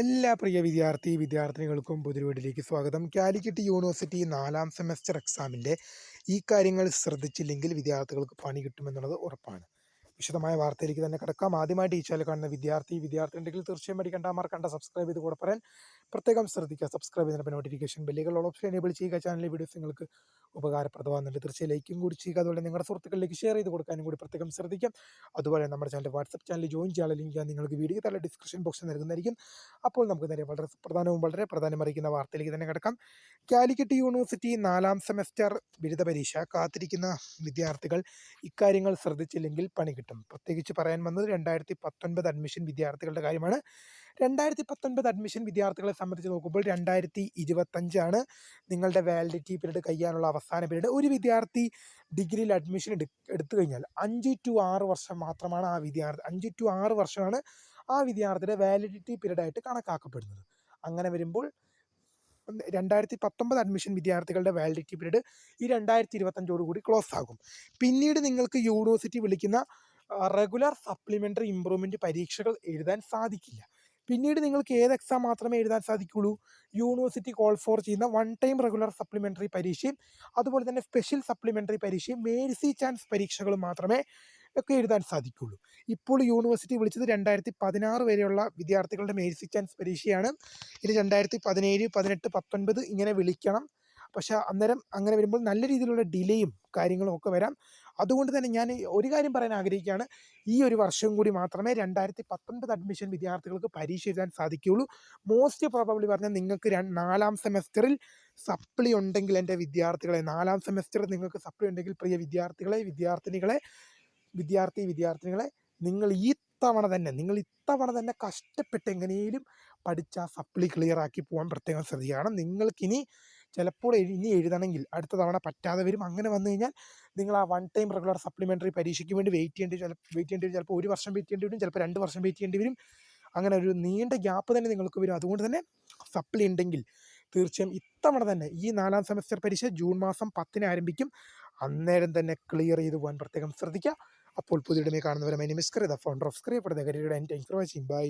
എല്ലാ പ്രിയ വിദ്യാർത്ഥി വിദ്യാർത്ഥിനികൾക്കും പൊതുവേടിലേക്ക് സ്വാഗതം. കാലിക്കറ്റ് യൂണിവേഴ്സിറ്റി നാലാം സെമസ്റ്റർ എക്സാമിന്റെ ഈ കാര്യങ്ങൾ ശ്രദ്ധിച്ചില്ലെങ്കിൽ വിദ്യാർത്ഥികൾക്ക് പണി കിട്ടുമെന്നുള്ളത് ഉറപ്പാണ്. വിശദമായ വാർത്തയിലേക്ക് തന്നെ കിടക്കാം. ആദ്യമായി ടീച്ചറിൽ കാണുന്ന വിദ്യാർത്ഥി വിദ്യാർത്ഥി ഉണ്ടെങ്കിൽ തീർച്ചയായും പഠിക്കേണ്ട മറക്കണ്ട. സബ്സ്ക്രൈബ് ചെയ്ത് കൂടെ പറയാൻ പ്രത്യേകം ശ്രദ്ധിക്കുക. സബ്സ്ക്രൈബ് ചെയ്യുന്ന നോട്ടിഫിക്കേഷൻ ബെല്ലുകൾ ഓപ്ഷൻ എനേബിൾ ചെയ്യുക. ചാനലിലെ വീഡിയോസ് നിങ്ങൾക്ക് ഉപകാരപ്രദമാകുന്നുണ്ട്. തീർച്ചയായും ലൈക്കും കൂടി ചെയ്യുക. അതുപോലെ നിങ്ങളുടെ സുഹൃത്തുക്കളിലേക്ക് ഷെയർ ചെയ്ത് കൊടുക്കാനും കൂടി പ്രത്യേകം ശ്രദ്ധിക്കാം. അതുപോലെ നമ്മുടെ ചാനൽ വാട്സപ്പ് ചാനൽ ജോയിൻ ചെയ്യാനുള്ള ലിങ്ക് നിങ്ങൾക്ക് വീഡിയോ തല ഡിസ്ക്രിപ്ഷൻ ബോക്സിൽ നൽകുന്നതായിരിക്കും. അപ്പോൾ നമുക്ക് നേരെ വളരെ പ്രധാനവും വളരെ പ്രധാനം അറിയിക്കുന്ന വാർത്തയിലേക്ക് തന്നെ കിടക്കാം. കാലിക്കറ്റ് യൂണിവേഴ്സിറ്റി നാലാം സെമസ്റ്റർ ബിരുദ പരീക്ഷ. കാത്തിരിക്കുന്ന വിദ്യാർത്ഥികൾ ഇക്കാര്യങ്ങൾ ശ്രദ്ധിച്ചില്ലെങ്കിൽ പണി കിട്ടും. പ്രത്യേകിച്ച് പറയാൻ വന്നത് രണ്ടായിരത്തി പത്തൊൻപത് അഡ്മിഷൻ വിദ്യാർത്ഥികളുടെ കാര്യമാണ്. രണ്ടായിരത്തി പത്തൊൻപത് അഡ്മിഷൻ വിദ്യാർത്ഥികളെ സംബന്ധിച്ച് നോക്കുമ്പോൾ രണ്ടായിരത്തി ഇരുപത്തഞ്ചാണ് നിങ്ങളുടെ വാലിഡിറ്റി പീരീഡ് കഴിയാനുള്ള അവസാന പീരീഡ് ഒരു വിദ്യാർത്ഥി ഡിഗ്രിയിൽ അഡ്മിഷൻ എടു എടുത്തു കഴിഞ്ഞാൽ അഞ്ച് ടു ആറ് വർഷം മാത്രമാണ് ആ വിദ്യാർത്ഥി അഞ്ച് ടു ആറ് വർഷമാണ് ആ വിദ്യാർത്ഥിയുടെ വാലിഡിറ്റി പീരീഡ് ആയിട്ട് കണക്കാക്കപ്പെടുന്നത്. അങ്ങനെ വരുമ്പോൾ രണ്ടായിരത്തി പത്തൊമ്പത് അഡ്മിഷൻ വിദ്യാർത്ഥികളുടെ വാലിഡിറ്റി പീരീഡ് ഈ രണ്ടായിരത്തി ഇരുപത്തഞ്ചോട് കൂടി ക്ലോസ് ആകും. പിന്നീട് നിങ്ങൾക്ക് യൂണിവേഴ്സിറ്റി വിളിക്കുന്ന റെഗുലർ സപ്ലിമെന്ററി ഇമ്പ്രൂവ്മെന്റ് പരീക്ഷകൾ എഴുതാൻ സാധിക്കില്ല. പിന്നീട് നിങ്ങൾക്ക് ഏത് എക്സാം മാത്രമേ എഴുതാൻ സാധിക്കുള്ളൂ? യൂണിവേഴ്സിറ്റി കോൾ ഫോർ ചെയ്യുന്ന വൺ ടൈം റെഗുലർ സപ്ലിമെന്ററി പരീക്ഷയും അതുപോലെ തന്നെ സ്പെഷ്യൽ സപ്ലിമെന്ററി പരീക്ഷയും മേഴ്സി ചാൻസ് പരീക്ഷകളും മാത്രമേ ഒക്കെ എഴുതാൻ സാധിക്കുള്ളൂ. ഇപ്പോൾ യൂണിവേഴ്സിറ്റി വിളിച്ചത് രണ്ടായിരത്തി പതിനാറ് വരെയുള്ള വിദ്യാർത്ഥികളുടെ മേഴ്സി ചാൻസ് പരീക്ഷയാണ്. ഇത് രണ്ടായിരത്തി പതിനേഴ് പതിനെട്ട് പത്തൊൻപത് ഇങ്ങനെ വിളിക്കണം. പക്ഷേ അന്നേരം അങ്ങനെ വരുമ്പോൾ നല്ല രീതിയിലുള്ള ഡിലേയും കാര്യങ്ങളും ഒക്കെ വരാം. അതുകൊണ്ട് തന്നെ ഞാൻ ഒരു കാര്യം പറയാൻ ആഗ്രഹിക്കുകയാണ്. ഈ ഒരു വർഷം കൂടി മാത്രമേ രണ്ടായിരത്തി പത്തൊൻപത് അഡ്മിഷൻ വിദ്യാർത്ഥികൾക്ക് പരീക്ഷ എഴുതാൻ സാധിക്കുകയുള്ളൂ. മോസ്റ്റ് പ്രോബബ്ലി പറഞ്ഞാൽ നിങ്ങൾക്ക് നാലാം സെമസ്റ്ററിൽ സപ്ലി ഉണ്ടെങ്കിൽ എന്റെ വിദ്യാർത്ഥികളെ നാലാം സെമസ്റ്ററിൽ നിങ്ങൾക്ക് സപ്ലി ഉണ്ടെങ്കിൽ പ്രിയ വിദ്യാർത്ഥികളെ വിദ്യാർത്ഥിനികളെ വിദ്യാർത്ഥി വിദ്യാർത്ഥിനികളെ നിങ്ങൾ ഈ തവണ തന്നെ നിങ്ങൾ ഇത്തവണ തന്നെ കഷ്ടപ്പെട്ട് എങ്ങനെയും പഠിച്ച സപ്ലി ക്ലിയർ ആക്കി പോകാൻ പ്രത്യേകം ശ്രദ്ധിക്കുകയാണ് നിങ്ങൾക്കിനി ചിലപ്പോൾ ഇനി എഴുതണമെങ്കിൽ അടുത്ത തവണ പറ്റാതെ വരും. അങ്ങനെ വന്നു കഴിഞ്ഞാൽ നിങ്ങൾ ആ വൺ ടൈം റെഗുലർ സപ്ലിമെന്ററി പരീക്ഷയ്ക്ക് വേണ്ടി വെയിറ്റ് ചെയ്യേണ്ടി ചില വെയിറ്റ് ചെയ്യേണ്ടി വരും. ചിലപ്പോൾ ഒരു വർഷം വെയിറ്റ് ചെയ്യേണ്ടി വരും ചിലപ്പോൾ രണ്ട് വർഷം വെയിറ്റ് ചെയ്യേണ്ടി വരും. അങ്ങനെ ഒരു നീണ്ട ഗ്യാപ്പ് തന്നെ നിങ്ങൾക്ക് വരും. അതുകൊണ്ട് തന്നെ സപ്ലി ഉണ്ടെങ്കിൽ തീർച്ചയായും ഇത്തവണ തന്നെ ഈ നാലാം സെമസ്റ്റർ പരീക്ഷ ജൂൺ മാസം പത്തിന് ആരംഭിക്കും. അന്നേരം തന്നെ ക്ലിയർ ചെയ്ത് പോകാൻ പ്രത്യേകം ശ്രദ്ധിക്കുക. അപ്പോൾ പുതിയ കാണുന്നവരെ my name is the founder of scree for the for watching bye